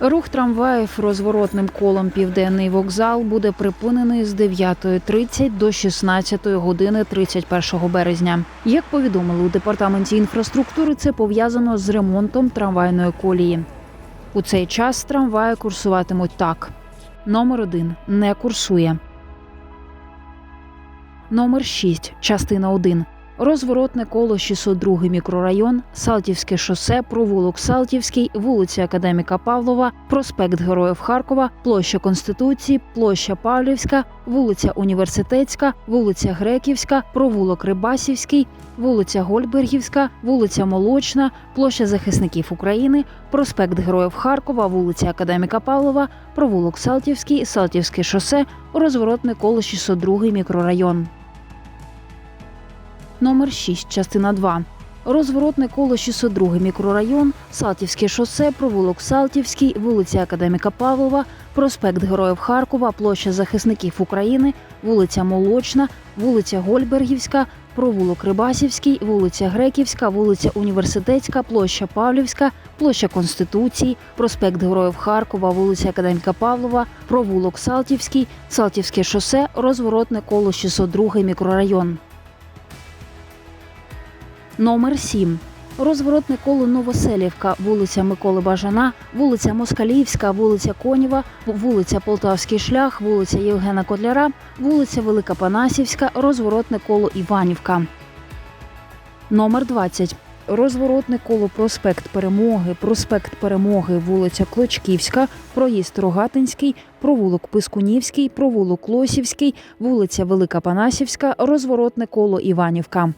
Рух трамваїв розворотним колом Південний вокзал буде припинений з 9.30 до 16 години 31 березня. Як повідомили у департаменті інфраструктури, це пов'язано з ремонтом трамвайної колії. У цей час трамваї курсуватимуть так: номер 1 не курсує. Номер 6, частина 1. Розворотне коло 602 мікрорайон, Салтівське шосе, провулок Салтівський, вулиця Академіка Павлова, проспект Героїв Харкова, площа Конституції, площа Павлівська, вулиця Університетська, вулиця Греківська, провулок Рибасівський, вулиця Гольбергівська, вулиця Молочна, площа захисників України, проспект Героїв Харкова, вулиця Академіка Павлова, провулок Салтівський, Салтівське шосе, розворотне коло 602 мікрорайон. Номер 6, частина 2. Розворотне коло 602 мікрорайон, Салтівське шосе, провулок Салтівський, вулиця Академіка Павлова, проспект Героїв Харкова, площа захисників України, вулиця Молочна, вулиця Гольбергівська, провулок Рибасівський, вулиця Греківська, вулиця Університетська, площа Павлівська, площа Конституції, проспект Героїв Харкова, вулиця Академіка Павлова, провулок Салтівський, Салтівське шосе, розворотне коло 602 мікрорайон. Номер 7. Розворотне коло Новоселівка, вулиця Миколи Бажана, вулиця Москалівська, вулиця Конєва, вулиця Полтавський шлях, вулиця Євгена Котляра, вулиця Велика Панасівська, розворотне коло Іванівка. Номер 20. Розворотне коло проспект Перемоги, проспект Перемоги, вулиця Клочківська, проїзд Рогатинський, провулок Пискунівський, провулок Лосівський, вулиця Велика Панасівська, розворотне коло Іванівка.